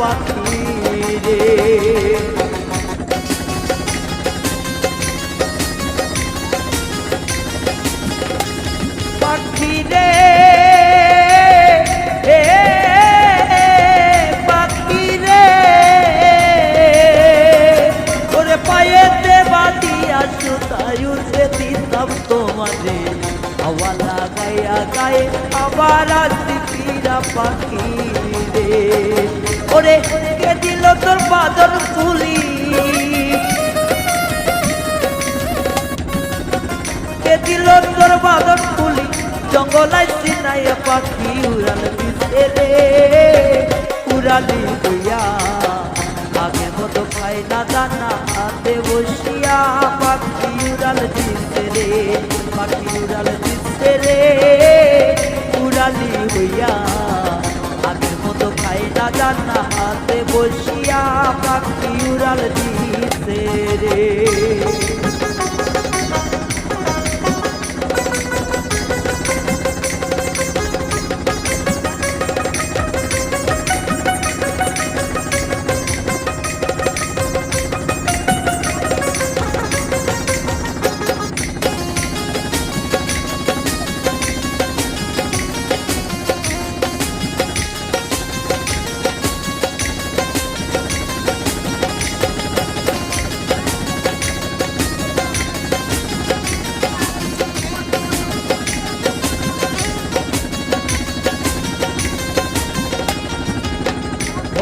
পাখি রে পাখি রে পাখি রে ওরে পায়েতে বাঁধিয়া সুতায় উঠে দিতাম তোমারে। হাওয়া লাগাইয়া গায়ে আবার আসি পাখি রে ওরে কে দিল তোর বাদর ফুলি কে দিল তোর বাদর ফুলি জঙ্গলাই সিনাইয়া পাখি উড়াল দিছে রে। উড়ালি হইয়া আগের মতো খাই না দানা, হাতে বসিয়া পাখি উড়াল দিছে রে। পাখি উড়াল পাখি উড়াল দিছে রে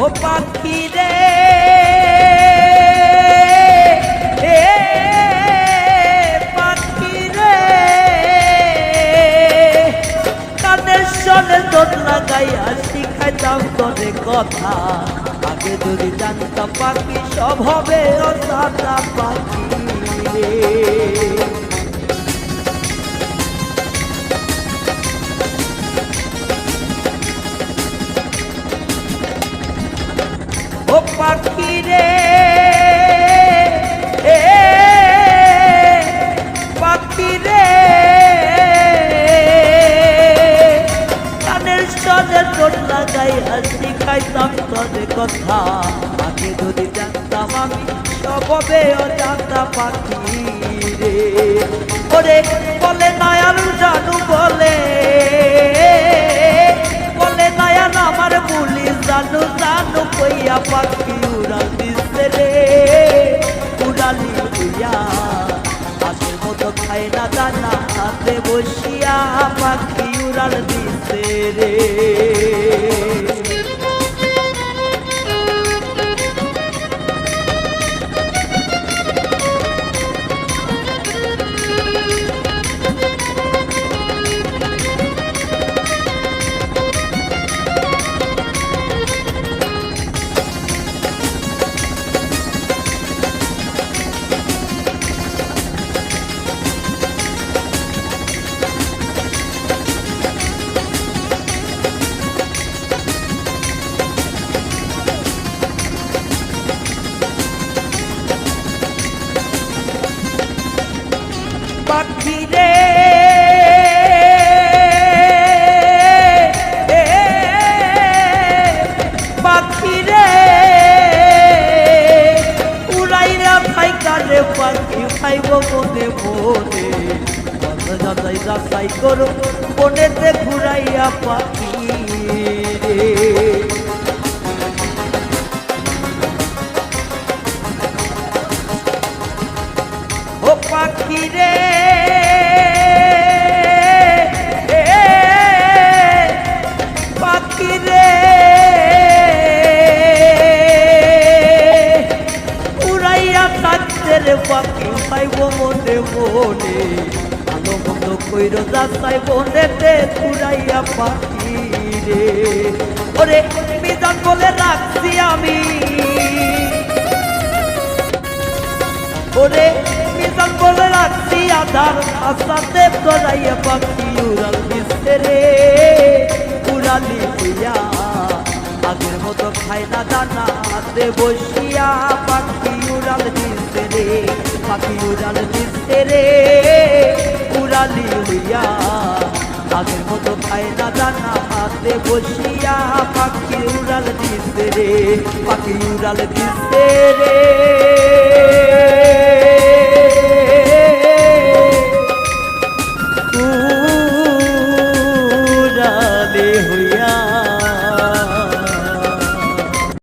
ও পাখি রে। পাখি রে। কানের সনে তোর লাগাইয়া শিখাইতাম তোরে কথা। আগে যদি জানতাম পাখি সব হবে ও সাদা পাখি রে। কথা আগে যদি জানতাম আমি সবে অজান্তা পাখি রে। ওরে বলে নয়াল জানু বলে বলে নয়ান আমার বুলি জানু জানু কইয়া পাখি উড়াল দিছে রে। উড়ালি হইয়া আগের মতো খায় না দানা হাতে বসিয়া পাখি উড়াল দিছে রে। রে পাখি খাইব বনে বনে যাচাই যাচাই করো বনেতে ঘুরাইয়া পাখি রে। মনে আলো মন্দ কইর যাচাই বনেতে ঘুরাইয়া পাখি রে। ওরে মিজান বলে রাখছি আমি। ওরে মিজান বলে রাখছি আধার আসাতে করাইয়া পাখি উড়াল দিচ্ছে রে। উড়ালি হইয়া আগের মতো খায় না দানা হাতে বসিয়া পাখি উড়াল দিতে রে উড়ালি হইয়া আগের মতো খায় না জানা হাতে বসিয়া পাখি উড়াল দিতে রে, পাখি উড়াল দিতে রে।